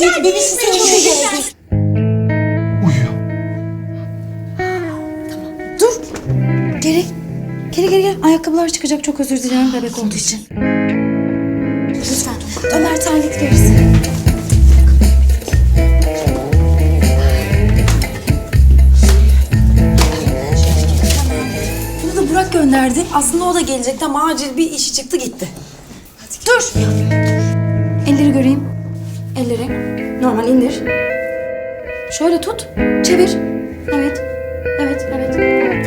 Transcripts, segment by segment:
geldi. Bebişi söylemeye geldi. Uyuyor. Dur. Geri. Geri geri gel. Ayakkabılar çıkacak. Çok özür dilerim bebek olduğu için. Lütfen. Ömer terlik verirsin. Bunu da Burak gönderdi. Aslında o da gelecekti ama acil bir işi çıktı gitti. Dur. Elleri göreyim. Elleri. Normal indir. Şöyle tut. Çevir. Evet. Evet, evet. evet.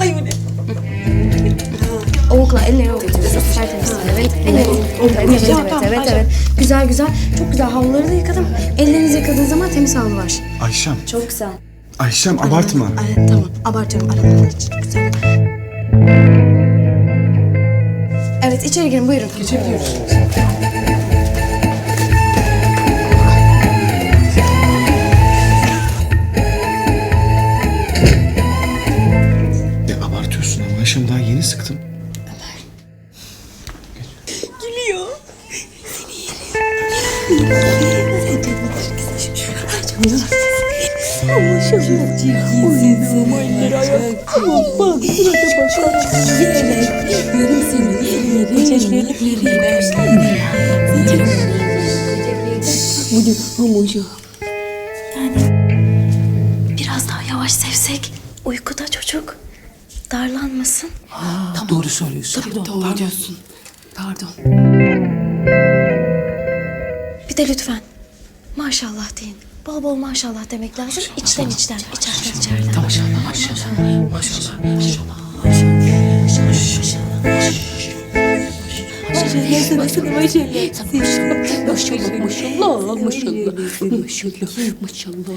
Ay bu ne? Ovukla elleri. Tertemiz. Evet. Elleri. Evet, evet, evet, evet, evet. Güzel güzel. Çok güzel. Havluları da yıkadım. Ellerinizi yıkadığınız zaman temiz havlu var. Ayşem. Çok güzel. Ayşem abartma. Ay, tamam. Abartıyorum. Aralarında çok güzel. Evet, içeri girin. Buyurun. Geçebiliyoruz. Ya abartıyorsun ama Ayşem daha yeni sıktım. Gülüyor. Biraz daha yavaş sevsek. Uykuda çocuk. Darlanmasın. Doğru söylüyorsun. Pardon, pardon. Diyorsun. Pardon. Bir de lütfen. Maşallah deyin. Bol bol maşallah demek lazım. İçten içten. içeriden içeriden. Maşallah, maşallah. Maşallah. Maşallah, maşallah, maşallah, maşallah. Maşallah.